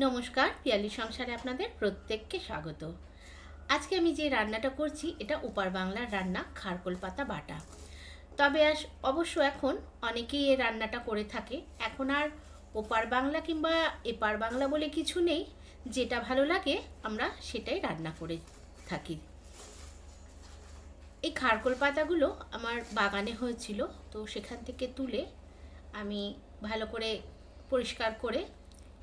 নমস্কার, পিয়ালি সংসারে আপনাদের প্রত্যেককে স্বাগত। আজকে আমি যে রান্নাটা করছি, এটা উপার বাংলার রান্না, খারকোল পাতা বাটা। তবে আস, অবশ্য এখন অনেকেই এই রান্নাটা করে থাকে। এখন আর ওপার বাংলা কিংবা এপার বাংলা বলে কিছু নেই। যেটা ভালো লাগে, আমরা সেটাই রান্না করে থাকি। এই খারকোল পাতাগুলো আমার বাগানে হয়েছিল, তো সেখান থেকে তুলে আমি ভালো করে পরিষ্কার করে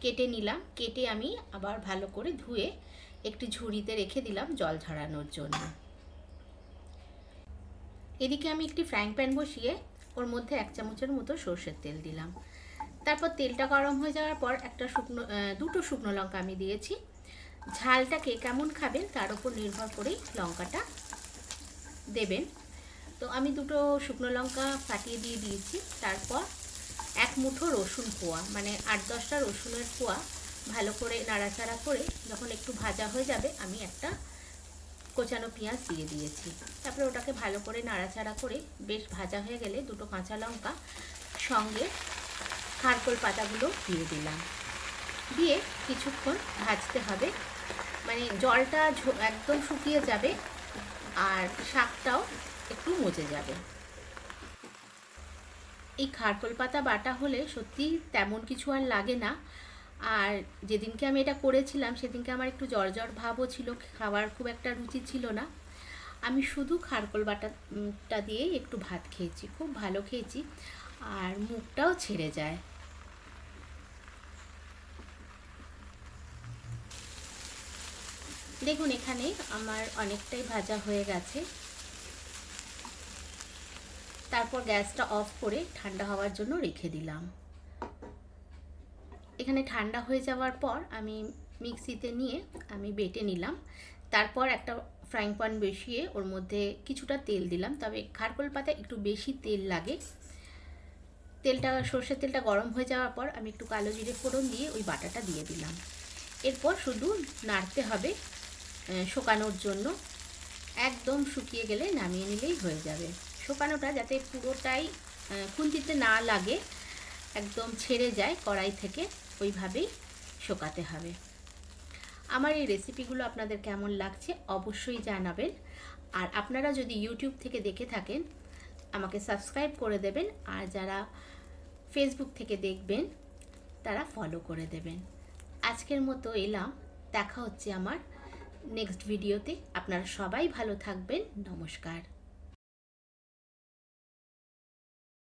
কেটে নিলাম, কেটে আমি আবার ভালো করে ধুয়ে একটি ঝুড়িতে রেখে দিলাম জল ঝরানোর জন্য। এদিকে আমি একটি ফ্রাইং প্যান বসিয়ে ওর মধ্যে এক চামচের মতো সর্ষের তেল দিলাম। তারপর তেলটা গরম হয়ে যাওয়ার পর একটা শুকনো দুটো শুকনো লঙ্কা আমি দিয়েছি। ঝালটা কে কেমন খাবেন তার উপর নির্ভর করেই লঙ্কাটা দেবেন। তো আমি দুটো শুকনো লঙ্কা ফাটিয়ে দিয়ে দিয়েছি, তারপর এক মুঠো রসুন কোয়া মানে আট দশটা রসুনের কোয়া ভালো করে নাড়াচাড়া করে যখন একটু ভাজা হয়ে যাবে আমি একটা কোচানো পেঁয়াজ দিয়ে দিয়েছি। তারপরে ওটাকে ভালো করে নাড়াচাড়া করে বেশ ভাজা হয়ে গেলে দুটো কাঁচা লঙ্কা সঙ্গে খারকোল পাতাগুলো দিয়ে দিলাম। দিয়ে কিছুক্ষণ ভাজতে হবে। মানে জলটা একদম শুকিয়ে যাবে আর শাকটাও একটু মজে যাবে। এই খারকোল পাতা বাটা হলে সত্যি তেমন কিছু আর লাগে না। আর যেদিনকে আমি এটা করেছিলাম, সেদিনকে আমার একটু জ্বর জ্বর ভাবও ছিল, খাওয়ার খুব একটা রুচি ছিল না। আমি শুধু খারকোল বাটাটা দিয়েই একটু ভাত খেয়েছি, খুব ভালো খেয়েছি, আর মুখটাও ছেড়ে যায়। দেখুন, এখানে আমার অনেকটাই ভাজা হয়ে গেছে। তারপর গ্যাসটা অফ করে ঠান্ডা হওয়ার জন্য রেখে দিলাম। এখানে ঠান্ডা হয়ে যাওয়ার পর আমি মিক্সিতে নিয়ে আমি বেটে নিলাম। তারপর একটা ফ্রাইং প্যান বসিয়ে ওর মধ্যে কিছুটা তেল দিলাম। তবে খারকোল পাতা একটু বেশি তেল লাগে। তেলটা, সর্ষের তেলটা গরম হয়ে যাওয়ার পর আমি একটু কালো জিরে ফোড়ন দিয়ে ওই বাটাটা দিয়ে দিলাম। এরপর শুধু নাড়তে হবে শুকানোর জন্য। একদম শুকিয়ে গেলে নামিয়ে নিলেই হয়ে যাবে। শুকানোটা যাতে পুরোটাই খুন্তিতে না লাগে, একদম ছেড়ে যায় কড়াই থেকে, ওইভাবেই শোকাতে হবে। আমার এই রেসিপিগুলো আপনাদের কেমন লাগছে অবশ্যই জানাবেন। আর আপনারা যদি ইউটিউব থেকে দেখে থাকেন, আমাকে সাবস্ক্রাইব করে দেবেন। আর যারা ফেসবুক থেকে দেখবেন, তারা ফলো করে দেবেন। আজকের মতো এলাম। দেখা হচ্ছে আমার নেক্সট ভিডিওতে। আপনারা সবাই ভালো থাকবেন। নমস্কার।